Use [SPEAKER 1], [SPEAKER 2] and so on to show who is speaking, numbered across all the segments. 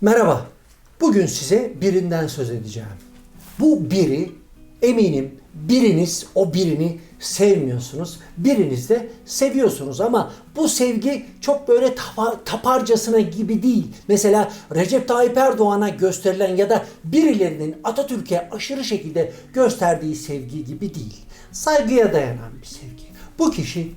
[SPEAKER 1] Merhaba. Bugün size birinden söz edeceğim. Bu biri eminim biriniz o birini sevmiyorsunuz. Biriniz de seviyorsunuz ama bu sevgi çok böyle tapa- taparcasına gibi değil. Mesela Recep Tayyip Erdoğan'a gösterilen ya da birilerinin Atatürk'e aşırı şekilde gösterdiği sevgi gibi değil. Saygıya dayanan bir sevgi. Bu kişi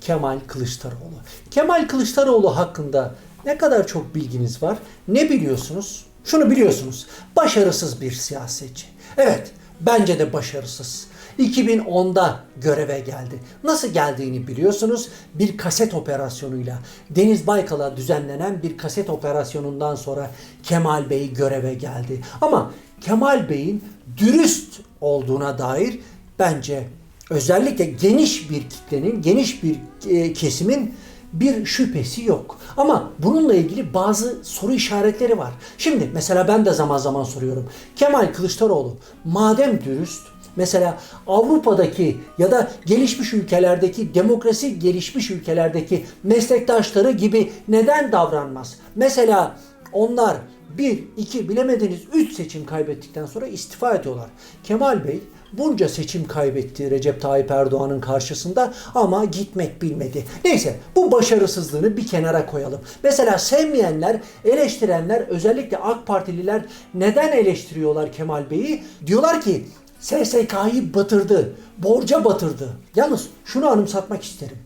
[SPEAKER 1] Kemal Kılıçdaroğlu. Kemal Kılıçdaroğlu hakkında ne kadar çok bilginiz var? Ne biliyorsunuz? Şunu biliyorsunuz. Başarısız bir siyasetçi. Evet, bence de başarısız. 2010'da göreve geldi. Nasıl geldiğini biliyorsunuz. Bir kaset operasyonuyla Deniz Baykal'a düzenlenen bir kaset operasyonundan sonra Kemal Bey göreve geldi. Ama Kemal Bey'in dürüst olduğuna dair bence özellikle geniş bir kitlenin, geniş bir e, kesimin bir şüphesi yok. Ama bununla ilgili bazı soru işaretleri var. Şimdi mesela ben de zaman zaman soruyorum. Kemal Kılıçdaroğlu madem dürüst Mesela Avrupa'daki ya da gelişmiş ülkelerdeki demokrasi gelişmiş ülkelerdeki meslektaşları gibi neden davranmaz? Mesela onlar bir, iki bilemediniz üç seçim kaybettikten sonra istifa ediyorlar. Kemal Bey bunca seçim kaybetti Recep Tayyip Erdoğan'ın karşısında ama gitmek bilmedi. Neyse bu başarısızlığını bir kenara koyalım. Mesela sevmeyenler, eleştirenler özellikle AK Partililer neden eleştiriyorlar Kemal Bey'i? Diyorlar ki SSK'yı batırdı, borca batırdı. Yalnız şunu anımsatmak isterim.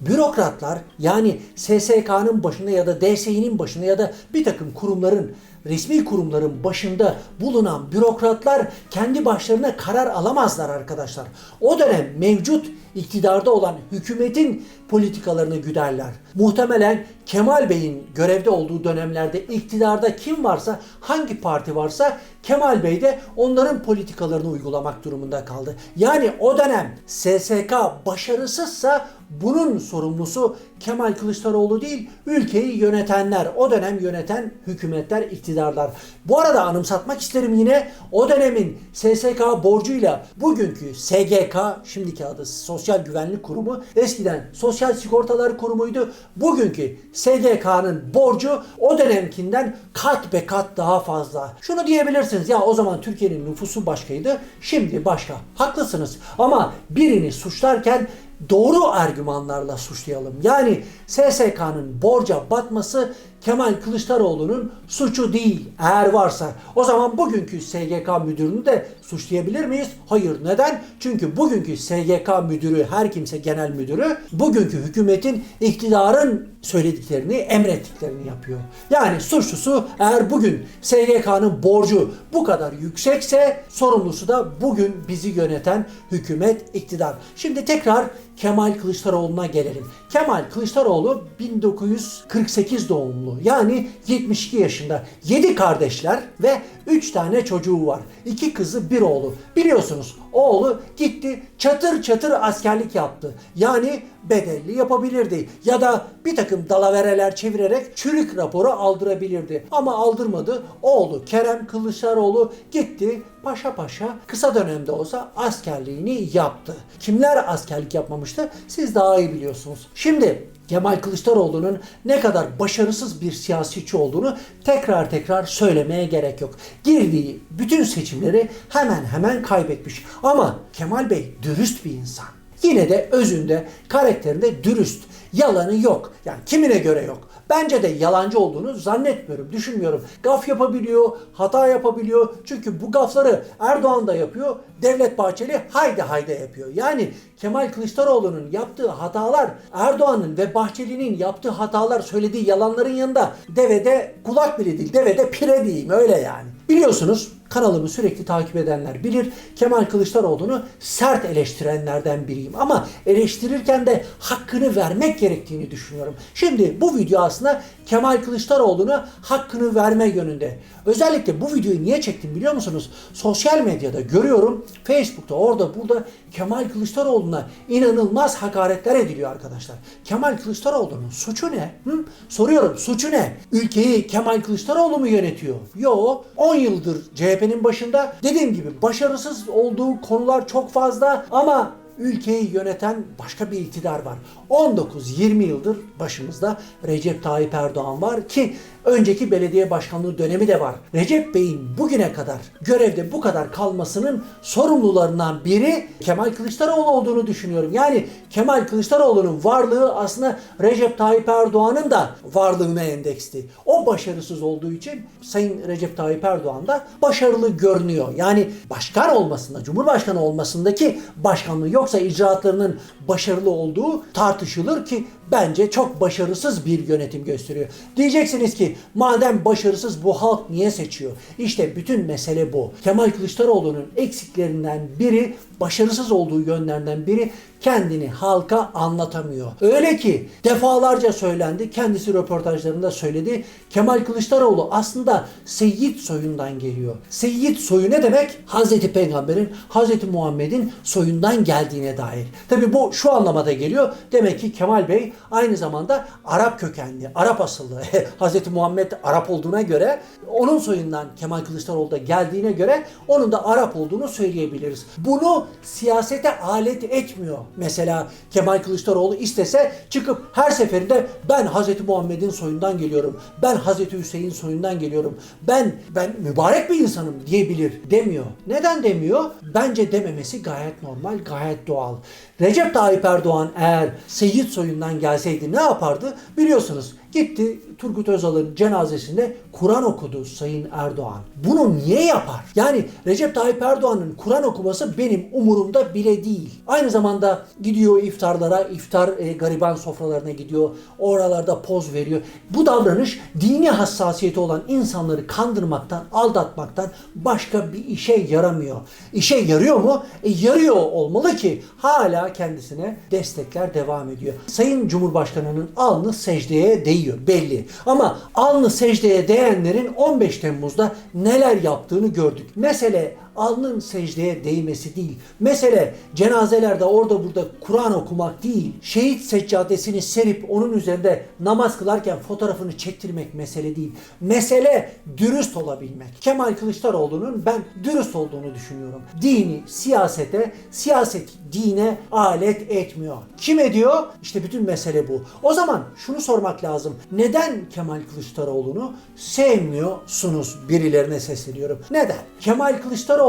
[SPEAKER 1] Bürokratlar yani SSK'nın başında ya da DSİ'nin başında ya da bir takım kurumların resmi kurumların başında bulunan bürokratlar kendi başlarına karar alamazlar arkadaşlar. O dönem mevcut iktidarda olan hükümetin politikalarını güderler. Muhtemelen Kemal Bey'in görevde olduğu dönemlerde iktidarda kim varsa, hangi parti varsa Kemal Bey de onların politikalarını uygulamak durumunda kaldı. Yani o dönem SSK başarısızsa bunun sorumlusu Kemal Kılıçdaroğlu değil, ülkeyi yönetenler, o dönem yöneten hükümetler, iktidarlar. Bu arada anımsatmak isterim yine o dönemin SSK borcuyla bugünkü SGK, şimdiki adı Sosyal Güvenlik Kurumu, eskiden Sosyal Sigortalar Kurumu'ydu. Bugünkü SGK'nın borcu o dönemkinden kat be kat daha fazla. Şunu diyebilirsiniz ya o zaman Türkiye'nin nüfusu başkaydı, şimdi başka. Haklısınız ama birini suçlarken doğru argümanlarla suçlayalım. Yani SSK'nın borca batması Kemal Kılıçdaroğlu'nun suçu değil eğer varsa. O zaman bugünkü SGK müdürünü de suçlayabilir miyiz? Hayır. Neden? Çünkü bugünkü SGK müdürü, her kimse genel müdürü bugünkü hükümetin iktidarın söylediklerini, emrettiklerini yapıyor. Yani suçlusu eğer bugün SGK'nın borcu bu kadar yüksekse sorumlusu da bugün bizi yöneten hükümet, iktidar. Şimdi tekrar Kemal Kılıçdaroğlu'na gelelim. Kemal Kılıçdaroğlu 1948 doğumlu. Yani 72 yaşında. 7 kardeşler ve 3 tane çocuğu var. 2 kızı, bir oğlu. Biliyorsunuz oğlu gitti çatır çatır askerlik yaptı. Yani bedelli yapabilirdi. Ya da bir takım dalavereler çevirerek çürük raporu aldırabilirdi. Ama aldırmadı. Oğlu Kerem Kılıçdaroğlu gitti paşa paşa kısa dönemde olsa askerliğini yaptı. Kimler askerlik yapmamıştı? Siz daha iyi biliyorsunuz. Şimdi Kemal Kılıçdaroğlu'nun ne kadar başarısız bir siyasetçi olduğunu tekrar tekrar söylemeye gerek yok. Girdiği bütün seçimleri hemen hemen kaybetmiş. Ama Kemal Bey dürüst bir insan. Yine de özünde, karakterinde dürüst. Yalanı yok. Yani kimine göre yok. Bence de yalancı olduğunu zannetmiyorum, düşünmüyorum. Gaf yapabiliyor, hata yapabiliyor. Çünkü bu gafları Erdoğan da yapıyor, Devlet Bahçeli haydi haydi yapıyor. Yani Kemal Kılıçdaroğlu'nun yaptığı hatalar, Erdoğan'ın ve Bahçeli'nin yaptığı hatalar, söylediği yalanların yanında devede kulak bile değil, devede pire diyeyim öyle yani. Biliyorsunuz kanalımı sürekli takip edenler bilir. Kemal Kılıçdaroğlu'nu sert eleştirenlerden biriyim. Ama eleştirirken de hakkını vermek gerektiğini düşünüyorum. Şimdi bu video aslında Kemal Kılıçdaroğlu'na hakkını verme yönünde. Özellikle bu videoyu niye çektim biliyor musunuz? Sosyal medyada görüyorum. Facebook'ta orada burada Kemal Kılıçdaroğlu'na inanılmaz hakaretler ediliyor arkadaşlar. Kemal Kılıçdaroğlu'nun suçu ne? Hı? Soruyorum suçu ne? Ülkeyi Kemal Kılıçdaroğlu mu yönetiyor? Yo 10 yıldır CHP'nin başında. Dediğim gibi başarısız olduğu konular çok fazla ama ülkeyi yöneten başka bir iktidar var. 19-20 yıldır başımızda Recep Tayyip Erdoğan var ki önceki belediye başkanlığı dönemi de var. Recep Bey'in bugüne kadar görevde bu kadar kalmasının sorumlularından biri Kemal Kılıçdaroğlu olduğunu düşünüyorum. Yani Kemal Kılıçdaroğlu'nun varlığı aslında Recep Tayyip Erdoğan'ın da varlığına endeksli. O başarısız olduğu için Sayın Recep Tayyip Erdoğan da başarılı görünüyor. Yani başkan olmasında, Cumhurbaşkanı olmasındaki başkanlığı yoksa icraatlarının başarılı olduğu tartışılır ki bence çok başarısız bir yönetim gösteriyor. Diyeceksiniz ki madem başarısız bu halk niye seçiyor? İşte bütün mesele bu. Kemal Kılıçdaroğlu'nun eksiklerinden biri, başarısız olduğu yönlerden biri kendini halka anlatamıyor. Öyle ki defalarca söylendi, kendisi röportajlarında söyledi. Kemal Kılıçdaroğlu aslında Seyyid soyundan geliyor. Seyyid soyu ne demek? Hazreti Peygamber'in, Hazreti Muhammed'in soyundan geldiğine dair. Tabi bu şu anlamada geliyor. Demek ki Kemal Bey aynı zamanda Arap kökenli, Arap asıllı. Hazreti Muhammed Arap olduğuna göre onun soyundan Kemal Kılıçdaroğlu da geldiğine göre onun da Arap olduğunu söyleyebiliriz. Bunu siyasete alet etmiyor. Mesela Kemal Kılıçdaroğlu istese çıkıp her seferinde ben Hazreti Muhammed'in soyundan geliyorum. Ben Hazreti Hüseyin soyundan geliyorum. Ben ben mübarek bir insanım diyebilir demiyor. Neden demiyor? Bence dememesi gayet normal, gayet doğal. Recep Tayyip Erdoğan eğer Seyyid soyundan gelseydi ne yapardı? Biliyorsunuz gitti Turgut Özal'ın cenazesinde Kur'an okudu Sayın Erdoğan. Bunu niye yapar? Yani Recep Tayyip Erdoğan'ın Kur'an okuması benim umurumda bile değil. Aynı zamanda gidiyor iftarlara, iftar e, gariban sofralarına gidiyor. Oralarda poz veriyor. Bu davranış dini hassasiyeti olan insanları kandırmaktan, aldatmaktan başka bir işe yaramıyor. İşe yarıyor mu? E, yarıyor olmalı ki hala kendisine destekler devam ediyor. Sayın Cumhurbaşkanı'nın alnı secdeye değiyor belli. Ama alnı secdeye değenlerin 15 Temmuz'da neler yaptığını gördük. Mesele alnın secdeye değmesi değil. Mesele cenazelerde orada burada Kur'an okumak değil. Şehit seccadesini serip onun üzerinde namaz kılarken fotoğrafını çektirmek mesele değil. Mesele dürüst olabilmek. Kemal Kılıçdaroğlu'nun ben dürüst olduğunu düşünüyorum. Dini siyasete, siyaset dine alet etmiyor. Kim ediyor? İşte bütün mesele bu. O zaman şunu sormak lazım. Neden Kemal Kılıçdaroğlu'nu sevmiyorsunuz? Birilerine sesleniyorum. Neden? Kemal Kılıçdaroğlu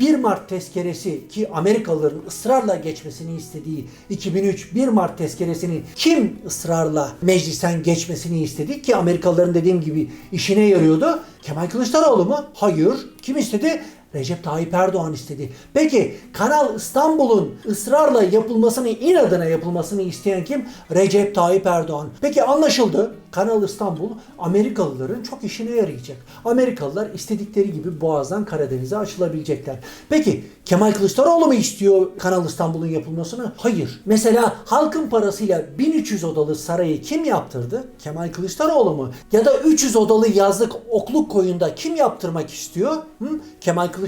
[SPEAKER 1] 1 Mart tezkeresi ki Amerikalıların ısrarla geçmesini istediği 2003 1 Mart tezkeresini kim ısrarla meclisten geçmesini istedi ki Amerikalıların dediğim gibi işine yarıyordu? Kemal Kılıçdaroğlu mu? Hayır. Kim istedi? Recep Tayyip Erdoğan istedi. Peki Kanal İstanbul'un ısrarla yapılmasını, inadına yapılmasını isteyen kim? Recep Tayyip Erdoğan. Peki anlaşıldı. Kanal İstanbul Amerikalıların çok işine yarayacak. Amerikalılar istedikleri gibi Boğaz'dan Karadeniz'e açılabilecekler. Peki Kemal Kılıçdaroğlu mu istiyor Kanal İstanbul'un yapılmasını? Hayır. Mesela halkın parasıyla 1300 odalı sarayı kim yaptırdı? Kemal Kılıçdaroğlu mu? Ya da 300 odalı yazlık okluk koyunda kim yaptırmak istiyor? Hı? Kemal Kılıçdaroğlu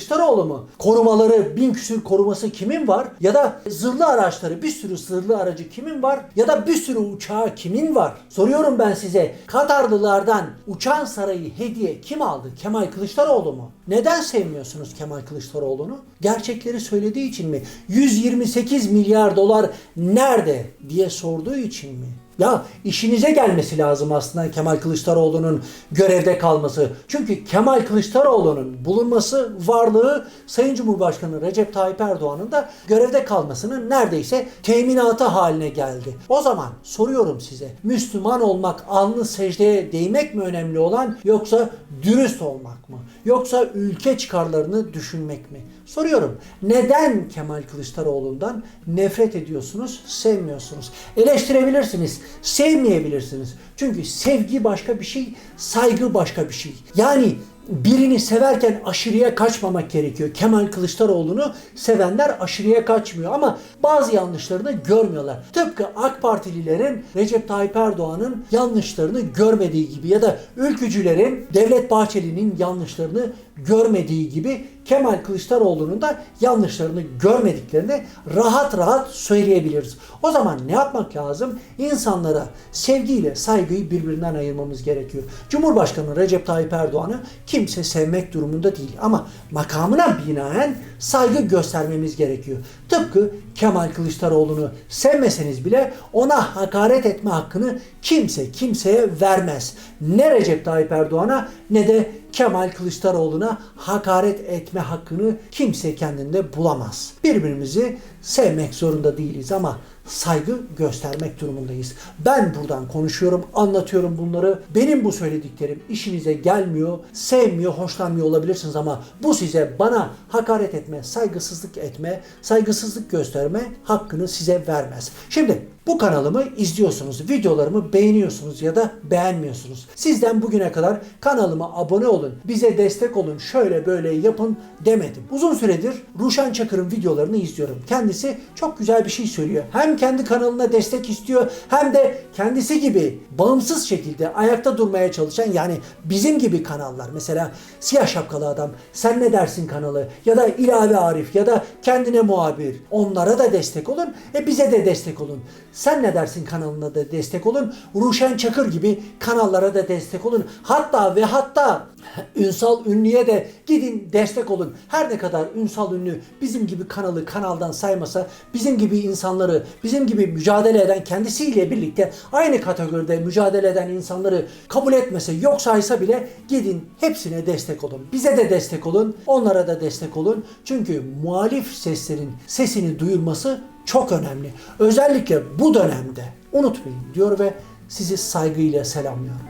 [SPEAKER 1] mu? Korumaları, bin küsür koruması kimin var? Ya da zırhlı araçları, bir sürü zırhlı aracı kimin var? Ya da bir sürü uçağı kimin var? Soruyorum ben size. Katarlılardan uçan sarayı hediye kim aldı? Kemal Kılıçdaroğlu mu? Neden sevmiyorsunuz Kemal Kılıçdaroğlu'nu? Gerçekleri söylediği için mi? 128 milyar dolar nerede diye sorduğu için mi? Ya işinize gelmesi lazım aslında Kemal Kılıçdaroğlu'nun görevde kalması. Çünkü Kemal Kılıçdaroğlu'nun bulunması, varlığı Sayın Cumhurbaşkanı Recep Tayyip Erdoğan'ın da görevde kalmasının neredeyse teminatı haline geldi. O zaman soruyorum size Müslüman olmak, alnı secdeye değmek mi önemli olan yoksa dürüst olmak mı? Yoksa ülke çıkarlarını düşünmek mi? Soruyorum. Neden Kemal Kılıçdaroğlu'ndan nefret ediyorsunuz, sevmiyorsunuz? Eleştirebilirsiniz, sevmeyebilirsiniz. Çünkü sevgi başka bir şey, saygı başka bir şey. Yani birini severken aşırıya kaçmamak gerekiyor. Kemal Kılıçdaroğlu'nu sevenler aşırıya kaçmıyor ama bazı yanlışlarını görmüyorlar. Tıpkı AK Partililerin Recep Tayyip Erdoğan'ın yanlışlarını görmediği gibi ya da ülkücülerin Devlet Bahçeli'nin yanlışlarını görmediği gibi Kemal Kılıçdaroğlu'nun da yanlışlarını görmediklerini rahat rahat söyleyebiliriz. O zaman ne yapmak lazım? İnsanlara sevgiyle saygıyı birbirinden ayırmamız gerekiyor. Cumhurbaşkanı Recep Tayyip Erdoğan'ı kimse sevmek durumunda değil ama makamına binaen saygı göstermemiz gerekiyor. Tıpkı Kemal Kılıçdaroğlu'nu sevmeseniz bile ona hakaret etme hakkını kimse kimseye vermez. Ne Recep Tayyip Erdoğan'a ne de Kemal Kılıçdaroğlu'na hakaret etme hakkını kimse kendinde bulamaz. Birbirimizi sevmek zorunda değiliz ama saygı göstermek durumundayız. Ben buradan konuşuyorum, anlatıyorum bunları. Benim bu söylediklerim işinize gelmiyor, sevmiyor, hoşlanmıyor olabilirsiniz ama bu size bana hakaret etme, saygısızlık etme, saygısızlık gösterme hakkını size vermez. Şimdi bu kanalımı izliyorsunuz, videolarımı beğeniyorsunuz ya da beğenmiyorsunuz. Sizden bugüne kadar kanalıma abone olun, bize destek olun, şöyle böyle yapın demedim. Uzun süredir Ruşen Çakır'ın videolarını izliyorum. Kendisi çok güzel bir şey söylüyor. Hem kendi kanalına destek istiyor hem de kendisi gibi bağımsız şekilde ayakta durmaya çalışan yani bizim gibi kanallar mesela Siyah Şapkalı Adam, Sen Ne Dersin kanalı ya da İlave Arif ya da Kendine Muhabir onlara da destek olun. E bize de destek olun. Sen Ne Dersin kanalına da destek olun. Ruşen Çakır gibi kanallara da destek olun. Hatta ve hatta Ünsal Ünlü'ye de gidin destek olun. Her ne kadar Ünsal Ünlü bizim gibi kanalı kanaldan saymasa, bizim gibi insanları, bizim gibi mücadele eden kendisiyle birlikte aynı kategoride mücadele eden insanları kabul etmese, yok saysa bile gidin hepsine destek olun. Bize de destek olun, onlara da destek olun. Çünkü muhalif seslerin sesini duyurması çok önemli. Özellikle bu dönemde unutmayın diyor ve sizi saygıyla selamlıyorum.